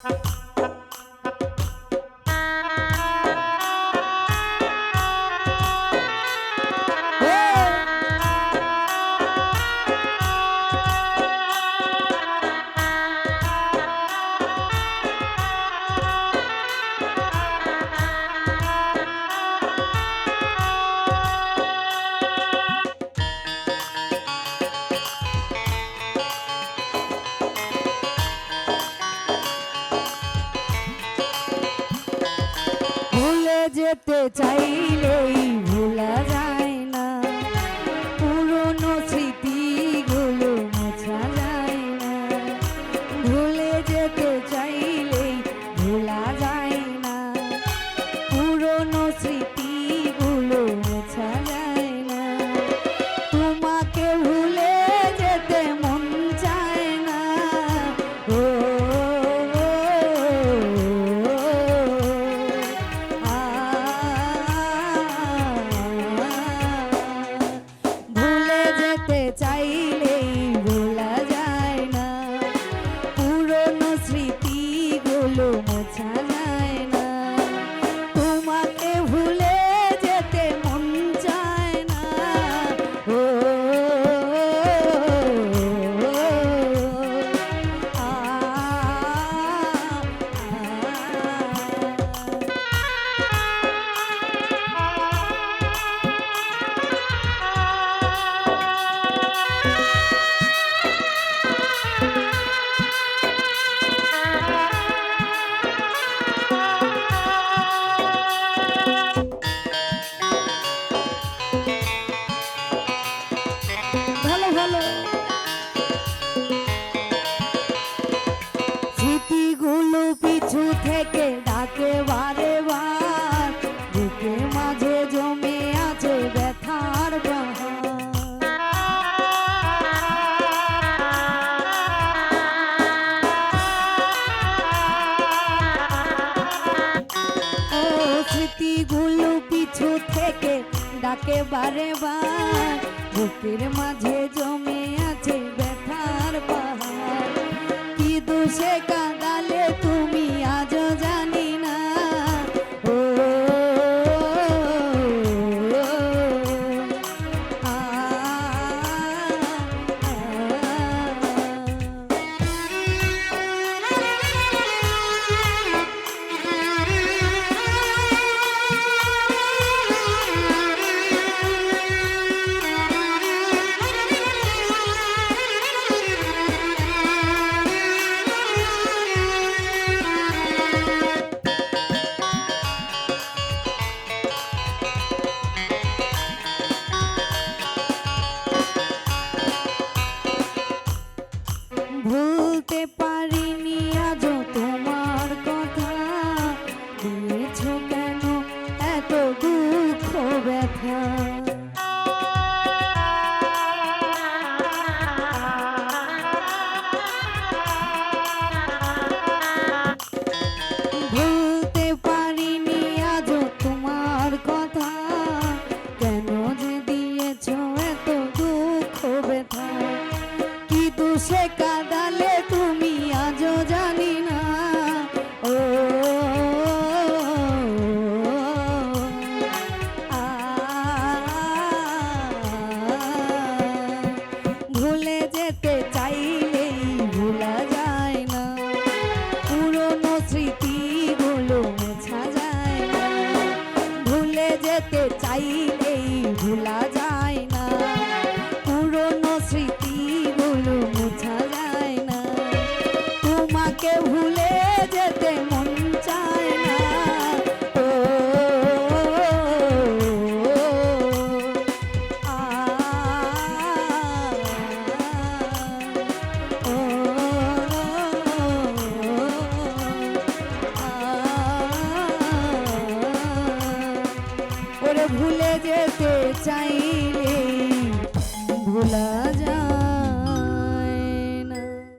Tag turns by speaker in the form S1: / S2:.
S1: Thank you. যেতে চাইলেই ডাকে বারে বার বুকের মাঝে জমে আছে ব্যথার পাহাড়। কি দোষে কা Fonseca. ভুলে যেতে চাইলে ভোলা যায়।